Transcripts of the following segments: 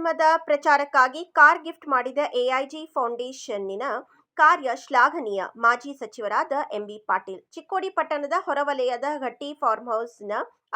ಧರ್ಮದ ಪ್ರಚಾರಕ್ಕಾಗಿ car gift ಮಾಡಿದ ಎಐಜಿ ಫೌಂಡೇಶನ್ನಿನ ಕಾರ್ಯ ಶ್ಲಾಘನೀಯ. ಮಾಜಿ ಸಚಿವರಾದ ಎಂಬಿ ಪಾಟೀಲ್. ಚಿಕ್ಕೋಡಿ ಪಟ್ಟಣದ ಹೊರವಲಯದ ಘಟ್ಟಿ ಫಾರ್ಮ್ ಹೌಸ್ನ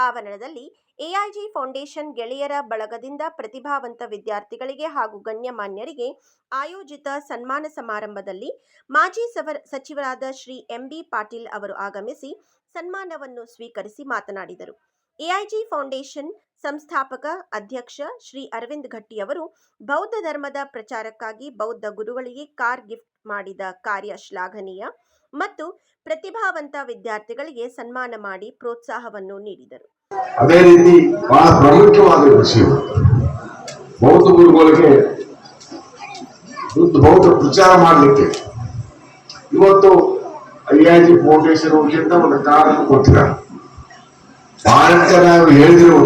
ಆವರಣದಲ್ಲಿ ಎಐಜಿ ಫೌಂಡೇಶನ್ ಗೆಳೆಯರ ಬಳಗದಿಂದ ಪ್ರತಿಭಾವಂತ ವಿದ್ಯಾರ್ಥಿಗಳಿಗೆ ಹಾಗೂ ಗಣ್ಯಮಾನ್ಯರಿಗೆ ಆಯೋಜಿತ ಸನ್ಮಾನ ಸಮಾರಂಭದಲ್ಲಿ ಮಾಜಿ ಸವರ್, ಸಚಿವರಾದ ಶ್ರೀ ಎಂಬಿ ಪಾಟೀಲ್ ಅವರು ಆಗಮಿಸಿ ಸನ್ಮಾನವನ್ನು ಸ್ವೀಕರಿಸಿ ಮಾತನಾಡಿದರು. ಎಐಜಿ ಫೌಂಡೇಶನ್ ಸಂಸ್ಥಾಪಕ ಅಧ್ಯಕ್ಷ ಶ್ರೀ ಅರವಿಂದ್ ಘಟ್ಟಿ ಅವರು ಬೌದ್ಧ ಧರ್ಮದ ಪ್ರಚಾರಕ್ಕಾಗಿ ಬೌದ್ಧ ಗುರುಗಳಿಗೆ ಕಾರ್ ಗಿಫ್ಟ್ ಮಾಡಿದ ಕಾರ್ಯ ಶ್ಲಾಘನೀಯ ಮತ್ತು ಪ್ರತಿಭಾವಂತ ವಿದ್ಯಾರ್ಥಿಗಳಿಗೆ ಸನ್ಮಾನ ಮಾಡಿ ಪ್ರೋತ್ಸಾಹವನ್ನು ನೀಡಿದರು. ಅದೇ ರೀತಿ ಬಹಳ ಪ್ರಮುಖವಾದ ವಿಷಯ ಬೌದ್ಧ ಗುರುಗಳಿಗೆ ಬುದ್ಧ ಪ್ರಚಾರ ಮಾಡಲಿಕ್ಕೆ ಇವತ್ತು ಐ ಫೌಂಡೇಶನ್ ಅಂತ ಒಂದು ಕೊಟ್ಟಿದ್ದಾರೆ? ಬಹಳ ಜನ ಹೇಳಿದ್ರು,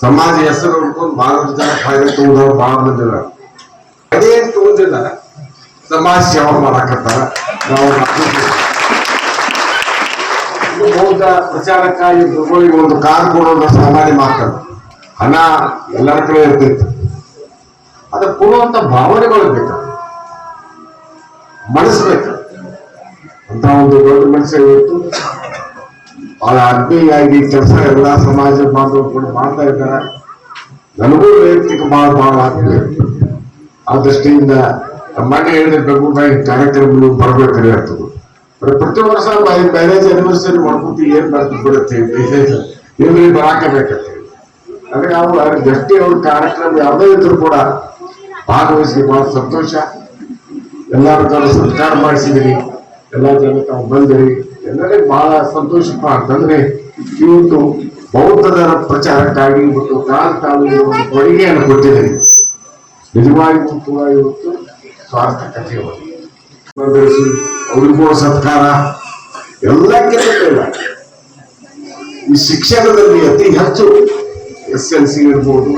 ಸಮಾಜ ಹೆಸರು ಹುಡ್ಕೊಂಡು ಬಹಳಷ್ಟು ಜನ ಫಾಯ್ದೆ ತಗೊಂಡವ್ರು ಬಹಳ ಮಂದಿ. ಅದೇ ತಗೊಂಡಿಲ್ಲ ಸಮಾಜ ಸೇವಾ ಮಾಡಕತ್ತಾರ. ನಾವು ಬೌದ್ಧ ಪ್ರಚಾರಕ್ಕಾಗಿ ಗುರುಗಳಿಗೆ ಒಂದು ಕಾರ್ ಕೊಡೋದು ಸಾಮಾನ್ಯ ಮಾತಲ್ಲ. ಹಣ ಎಲ್ಲರ ಕಡೆ ಇರ್ತಿತ್ತು. ಅದು ಕೊಡುವಂತ ಭಾವನೆಗಳು ಬೇಕು. ಮನಸ್ಸು ಬೇಕು. ಅಂತ ಒಂದು ದೊಡ್ಡ ಇವತ್ತು ಬಹಳ ಅಗ್ನಿಗಾಗಿ ಕೆಲಸ ಎಲ್ಲ ಸಮಾಜ ಬಾಂಧವರು ಮಾಡ್ತಾ ಇದ್ದಾರೆ. ನನಗೂ ವೈಯಕ್ತಿಕ ಬಹಳ ಬಹಳ ಆಗ್ತದೆ ಆ ದೃಷ್ಟಿಯಿಂದ ಮನೆ ಹೇಳಿದ ಬೆಂಗಳೂರಾಗಿ ಕಾರ್ಯಕ್ರಮಗಳು ಬರ್ಬೇಕಾದ್ರೆ ಆಗ್ತದೆ. ಪ್ರ- ಪ್ರತಿ ವರ್ಷ ಮ್ಯಾರೇಜ್ ಅನಿವರ್ಸರಿ ಮಾಡ್ಕೊತಿ ಏನ್ ಬರ್ತದೆ ಬಿಡುತ್ತೆ ಇಲ್ಲಿ ಬರಾಕಬೇಕಂತ. ಅಂದ್ರೆ ನಾವು ಜಸ್ಟಿ ಅವ್ರ ಕಾರ್ಯಕ್ರಮ ಯಾವುದೇ ಇದ್ರು ಕೂಡ ಭಾಗವಹಿಸಿ ಬಹಳ ಸಂತೋಷ. ಎಲ್ಲರೂ ತಾವು ಸತ್ಕಾರ ಮಾಡಿಸಿದಿರಿ. ಎಲ್ಲ ಜನ ತಾವು ಬಂದಿರಿ. ಎಲ್ಲರಿಗೂ ಬಹಳ ಸಂತೋಷ ಅಂತಂದ್ರೆ ಇವತ್ತು ಬೌದ್ಧದ ಪ್ರಚಾರಕ್ಕಾಗಿ ಮತ್ತು ಕಾಲ ತಾವು ಒಂದು ಕೊಡುಗೆಯನ್ನು ಕೊಟ್ಟಿದ್ದೇನೆ. ನಿಜವಾಗಿಯೂ ಕೂಡ ಇವತ್ತು ಸ್ವಾರ್ಥಕತೆಯವರು ಬೆಳೆಸಿ ಅವ್ರಿಗೂ ಸತ್ಕಾರ. ಎಲ್ಲಕ್ಕಿಂತ ಬೇಡ ಈ ಶಿಕ್ಷಣದಲ್ಲಿ ಅತಿ ಹೆಚ್ಚು ಎಸ್ ಎಲ್ ಸಿ ಇರ್ಬೋದು,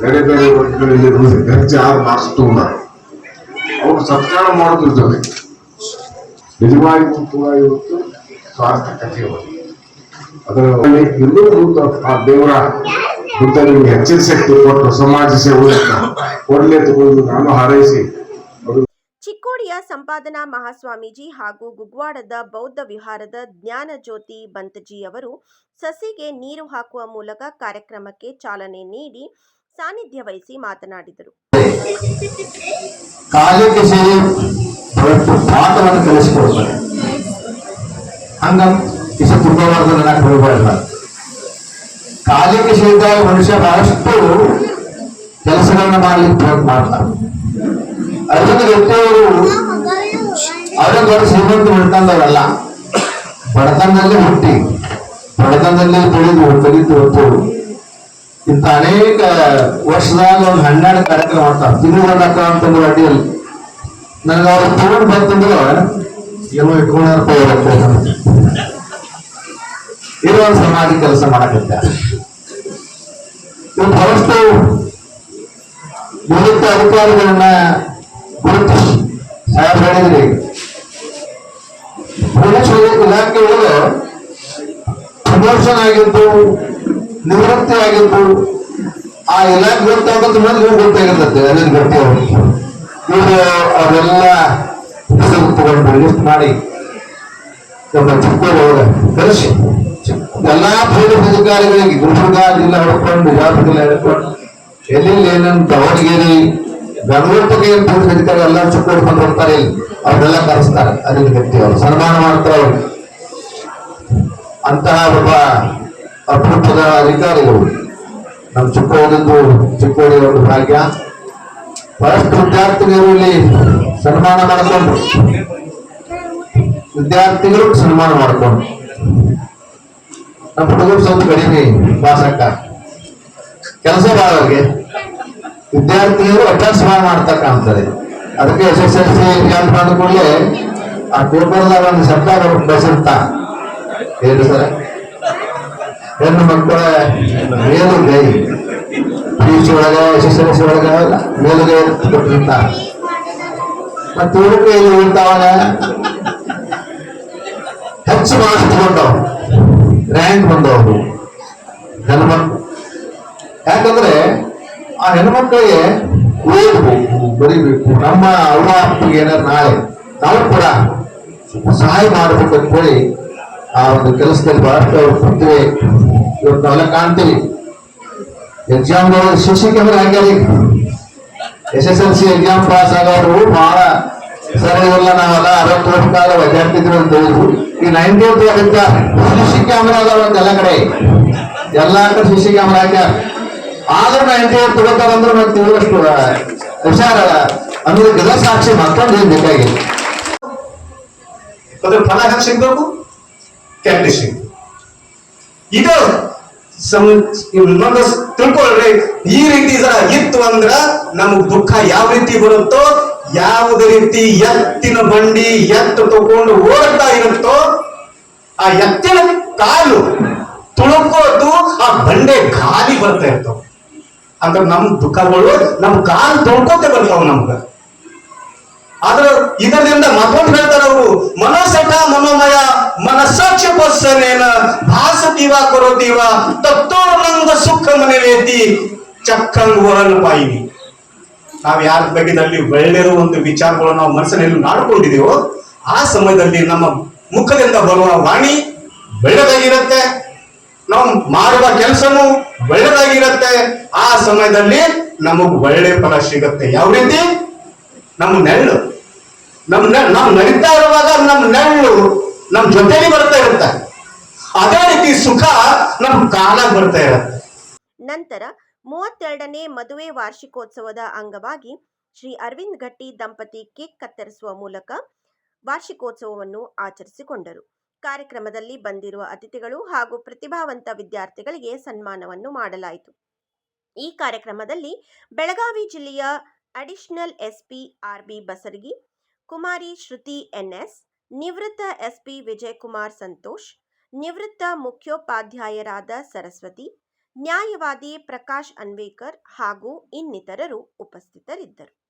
ಬೇರೆ ಬೇರೆ ವರ್ಗಗಳಲ್ಲಿ ಇರ್ಬೋದು ಹೆಚ್ಚು ಆರು ಮಾರ್ಕ್ಸ್ ಅವರು ಸತ್ಕಾರ ಮಾಡೋದ್ರ ಜೊತೆ. ನಿಜವಾಗಿಯೂ ಕೂಡ ಇವತ್ತು ಸ್ವಾರ್ಥಕತೆಯವರು ಅದರಲ್ಲಿ ಇನ್ನೂ ಮುಂದೆ ಆ ದೇವರ ಬುದ್ಧ ನಿಮ್ಗೆ ಎಚ್ಚರಿಸಕ್ಕೆ ಕೊಟ್ಟು ಸಮಾಜ ಸೇವೆ ಕೊಡ್ಲಿ ತಗೊಂಡು ನಾನು ಹಾರೈಸಿ ಚಿಕ್ಕೋಡಿಯ ಸಂಪಾದನಾ ಮಹಾಸ್ವಾಮೀಜಿ ಹಾಗೂ ಗುಗ್ವಾಡದ ಬೌದ್ಧ ವಿಹಾರದ ಜ್ಞಾನ ಜ್ಯೋತಿ ಬಂತಜಿ ಅವರು ಸಸಿಗೆ ನೀರು ಹಾಕುವ ಮೂಲಕ ಕಾರ್ಯಕ್ರಮಕ್ಕೆ ಚಾಲನೆ ನೀಡಿ ಸಾನ್ನಿಧ್ಯ ವಹಿಸಿ ಮಾತನಾಡಿದರು. ಕಾಲಕ್ಕೆ ಸೇರಿ ಪಾಠವನ್ನು ಕಲಿಸಿಕೊಡ್ತಾರೆ. ಹಂಗ ಇಸ ತುಂಬಬಾರ್ದು ನನಗೆ ಹೋಗಬಾರಲ್ಲ ಕಾಲಕ್ಕೆ ಸಹಿತ ಮನುಷ್ಯ ಬಹಳಷ್ಟು ಕೆಲಸಗಳನ್ನ ಮಾಡ್ಲಿಕ್ಕೆ ಪ್ರಯತ್ನ ಮಾಡ್ತಾರೆ ಅರವಿಂದ ವ್ಯಕ್ತಿಯವರು ಅವರೇ ದೊಡ್ಡ ಶ್ರೀಮಂತ ಬಡತನದವರಲ್ಲ ಬಡತನದಲ್ಲಿ ಹುಟ್ಟಿ, ಬಡತನದಲ್ಲಿ ತಿಳಿದು ಕಲಿತು ಹೊತ್ತು ಇಂಥ ಅನೇಕ ವರ್ಷದಾಗ ಒಂದು ಹನ್ನೆರಡು ಕಾರ್ಯಕ್ರಮ ಮಾಡ್ತಾರೆ. ತಿಂಗಳಕ್ಕ ಅಂತಂದ್ರೆ ಅಡ್ಡಿಯಲ್ಲಿ. ನನಗೆ ಅವ್ರು ಫೋನ್ ಬಂತಂದ್ರೆ, ಏನೋ ಇಟ್ಕೊಂಡಾರಪ್ಪ ಇರೋ ಸಮಾಜ ಕೆಲಸ ಮಾಡಕತ್ತ. ಇವ್ರು ಬಹಳಷ್ಟು ನಿವೃತ್ತ ಅಧಿಕಾರಿಗಳನ್ನ ಗುರುತಿಸಿ ಸಾಹೇಬ್ ಹೇಳಿದ್ರಿ. ಪೊಲೀಸ್ ಇಲಾಖೆ ಒಳಗೆ ಪ್ರಮೋಷನ್ ಆಗಿದ್ದು, ನಿವೃತ್ತಿ ಆಗಿದ್ದು, ಆ ಇಲಾಖೆ ಗೊತ್ತಾಗುತ್ತೆ ಮೇಲೆ ಇವ್ರು ಗೊತ್ತಾಗಿರ್ತದೆ ಅನಿಲ್ ಗಟ್ಟಿ ಅವ್ರಿಗೆ ಇವರು ಅವರೆಲ್ಲ ಹೆಸರು ತಗೊಂಡು ಲಿಸ್ಟ್ ಮಾಡಿ ನಮ್ಮ ಚಿಕ್ಕ ಅವರ ಕಳಿಸಿ ಎಲ್ಲಾ ಪೊಲೀಸ್ ಅಧಿಕಾರಿಗಳಿಗೆ ಗುಲ್ಬರ್ಗ ಜಿಲ್ಲಾ ಹಿಡ್ಕೊಂಡು ಬಿಜಾಪುರ ಜಿಲ್ಲಾ ಹಿಡ್ಕೊಂಡು ಎಲ್ಲೆಲ್ಲಿ ಏನೇನು ದಾವಣಗೆರೆ ಬೆಂಗಳೂರಿಗೆ ಪೊಲೀಸ್ ಅಧಿಕಾರಿ ಎಲ್ಲ ಚಿಕ್ಕೋಡಿ ಬಂದು ಬರ್ತಾರೆ ಇಲ್ಲಿ. ಅವ್ರನ್ನೆಲ್ಲ ಕರೆಸ್ತಾರೆ. ಅದೇನು ವ್ಯಕ್ತಿ ಅವರು ಸನ್ಮಾನ ಮಾಡ್ತಾರೆ ಅವರು. ಅಂತಹ ಒಬ್ಬ ಅಪರೂಪದ ಅಧಿಕಾರಿಗಳು ನಮ್ಮ ಚಿಕ್ಕೋಡಿದ್ದು ಚಿಕ್ಕೋಡಿ ಒಂದು ಭಾಗ್ಯ. ಬಹಳಷ್ಟು ವಿದ್ಯಾರ್ಥಿಗಳು ಇಲ್ಲಿ ಸನ್ಮಾನ ಮಾಡಿಕೊಂಡು. ವಿದ್ಯಾರ್ಥಿಗಳು ಸನ್ಮಾನ ಮಾಡಿಕೊಂಡು. ನಮ್ಮ ಹುಡುಗರು ಸ್ವಲ್ಪ ಕಡಿಮೆ ಭಾಷಕ್ಕ ಕೆಲಸ ಭಾಳ ಅವ್ರಿಗೆ ವಿದ್ಯಾರ್ಥಿಗಳು ಅಭ್ಯಾಸ ಭಾಳ ಮಾಡ್ತಾ ಕಾಣ್ತಾರೆ ಅದಕ್ಕೆ S S L C exam ಮಾಡಿದ ಕೂಡಲೇ ಆ ಪೇಪರ್ದಾಗ ಒಂದು ಶಬ್ದ ಬಸಿರ್ತಾ. ಹೇಳಿ ಸರ್? ಹೆಣ್ಣು ಮಕ್ಕಳ ಮೇಲುಗೈ. ಪಿ ಸಿ ಒಳಗೆ, ಎಸ್ ಎಸ್ ಎಲ್ ಸಿ ಒಳಗ ಮೇಲುಗೈ ಕೊಟ್ಟಿರ್ತ ಮತ್ತೆ ಉಡುಪಿಯಲ್ಲಿ ಉಳಿತಾವಾಗ ಹೆಚ್ಚು ಮಾರ್ಕ್ಸ್ ತಗೊಂಡವ್ ರ್ಯಾಂಕ್ ಬಂದವರು ಹೆಣ್ಮಕ್ಳು ಯಾಕಂದ್ರೆ ಆ ಹೆಣ್ಮಕ್ಳಿಗೆ ಓದಬೇಕು, ಬರೀಬೇಕು. ನಮ್ಮ ಅವ್ವ ಅಪ್ಪಗೆ ಏನಾರು ನಾಳೆ ನಾವು ಕೂಡ ಸಹಾಯ ಮಾಡಬೇಕು ಅಂತ ಹೇಳಿ ಆ ಒಂದು ಕೆಲಸದಲ್ಲಿ ಬಹಳಷ್ಟು ಪ್ರತಿಭೆ ಇವತ್ತು ನಾವೆಲ್ಲ ಕಾಣ್ತೀವಿ. ಎಕ್ಸಾಮ್ ಶಿಕ್ಷಕ ಕ್ಯಾಮ್ರಾ ಹಾಕ್ಯಾರ S S L C exam pass ಆಗೋರು ಬಹಳ ಸರ್ ಇವೆಲ್ಲ ನಾವೆಲ್ಲ ಅರವತ್ತು ವರ್ಷ ಕಾಲ ವಿದ್ಯಾರ್ಥಿಗಳು ಈ ನೈನ್ಟಿ ಅದಕ್ಕೆ ಶಿಶಿ ಕ್ಯಾಮ್ರಾ ಅದಾವ ಎಲ್ಲ ಕಡೆ. ಎಲ್ಲಾ ಕಡೆ ಶಿಶಿ ಕ್ಯಾಮ್ರಾ ಹಾಕ್ಯಾರ ಆದ್ರೂ ನೈನ್ಟಿ ಏಟ್ ತಗೋತಾರಂದ್ರೆ ಮತ್ತೆ ಅನ್ನೋದಕ್ಕೆಲ್ಲ ಸಾಕ್ಷಿ ಮತ್ತೊಂದು ಏನ್ ಬೇಕಾಗಿಲ್ಲ. ಅದ್ರ ಫಲ ಹೆಂಗ್ ಸಿಗ್ಬೇಕು? ಕೆಟ್ಟ ಸಿಗ್ಬೇಕು. ಇದು ಇನ್ನೊಂದು ತಿಳ್ಕೊಳ್ರಿ, ಈ ರೀತಿ ಇತ್ತು ಅಂದ್ರ ನಮಗ್ ದುಃಖ ಯಾವ ರೀತಿ ಬರುತ್ತೋ ಯಾವುದೇ ರೀತಿ ಎತ್ತಿನ ಬಂಡಿ ಎತ್ತು ತಗೊಂಡು ಓಡ್ತಾ ಇರುತ್ತೋ, ಆ ಎತ್ತಿನ ಕಾಲು ತುಳುಕೋದು, ಆ ಬಂಡೆ ಗಾಲಿ ಬರ್ತಾ ಇರ್ತಾವ ಅಂದ್ರೆ ನಮ್ ದುಃಖಗಳು ನಮ್ ಕಾಲು ತುಳ್ಕೋತೆ ಬರ್ತಾವ ನಮ್ಗ. ಆದ್ರ ಇದರಿಂದ ಮತ್ತೊಂದು ಹೇಳ್ತಾರ ಅವರು, ಮನಸಟ ಮನೋಮಯ, ಮನಸ್ಸಾಕ್ಷ ಪಸ್ಸನೇನ ಭಾಸತೀವ ಕೊರೋತೀವ ನಂದ ಸುಖ ಮನೆವೇತಿ ಚಕ್ಕಂಗ್ ವರನ ಪಾಯಿನಿ ನಾವ್ ಯಾರ ಬಗ್ಗೆದಲ್ಲಿ ಒಳ್ಳೆಯ ಒಂದು ವಿಚಾರಗಳು ನಾವು ಮನಸ್ಸಿನಲ್ಲಿ ನಾಡಿಕೊಂಡಿದ್ದೀವೋ ಆ ಸಮಯದಲ್ಲಿ ನಮ್ಮ ಮುಖದಿಂದ ಬರುವ ವಾಣಿ ಬೆಳ್ಳದಾಗಿರುತ್ತೆ ನಾವು ಮಾಡುವ ಕೆಲಸನೂ ಒಳ್ಳೆದಾಗಿರುತ್ತೆ ಆ ಸಮಯದಲ್ಲಿ ನಮಗ್ ಒಳ್ಳೆ ಫಲ ಸಿಗುತ್ತೆ. ಯಾವ ರೀತಿ? ನಮ್ಮ ನೆರಳು. ನಮ್ಮ ನೆ- ನಾವು ನಡೀತಾ ಇರುವಾಗ ನಮ್ಮ ನೆರಳು ನಮ್ಮ ಜೊತೆಲಿ ಬರ್ತಾ ಇರುತ್ತೆ. ಅದೇ ರೀತಿ ಸುಖ ನಮ್ಮ ಕಾಲಾಗ ಬರ್ತಾ ಇರುತ್ತೆ. ನಂತರ ಮೂವತ್ತೆರಡನೇ ಮದುವೆ ವಾರ್ಷಿಕೋತ್ಸವದ ಅಂಗವಾಗಿ ಶ್ರೀ ಅರವಿಂದ್ ಘಟ್ಟಿ ದಂಪತಿ ಕೇಕ್ ಕತ್ತರಿಸುವ ಮೂಲಕ ವಾರ್ಷಿಕೋತ್ಸವವನ್ನು ಆಚರಿಸಿಕೊಂಡರು. ಕಾರ್ಯಕ್ರಮದಲ್ಲಿ ಬಂದಿರುವ ಅತಿಥಿಗಳು ಹಾಗೂ ಪ್ರತಿಭಾವಂತ ವಿದ್ಯಾರ್ಥಿಗಳಿಗೆ ಸನ್ಮಾನವನ್ನು ಮಾಡಲಾಯಿತು. ಈ ಕಾರ್ಯಕ್ರಮದಲ್ಲಿ ಬೆಳಗಾವಿ ಜಿಲ್ಲೆಯ additional SP RB Basaragi, Kumari Shruti NS ನಿವೃತ್ತ ಎಸ್ಪಿ ವಿಜಯಕುಮಾರ್ ಸಂತೋಷ್, ನಿವೃತ್ತ ಮುಖ್ಯೋಪಾಧ್ಯಾಯರಾದ ಸರಸ್ವತಿ ನ್ಯಾಯವಾದಿ ಪ್ರಕಾಶ್ ಅನ್ವೇಕರ್ ಹಾಗೂ ಇನ್ನಿತರರು ಉಪಸ್ಥಿತರಿದ್ದರು.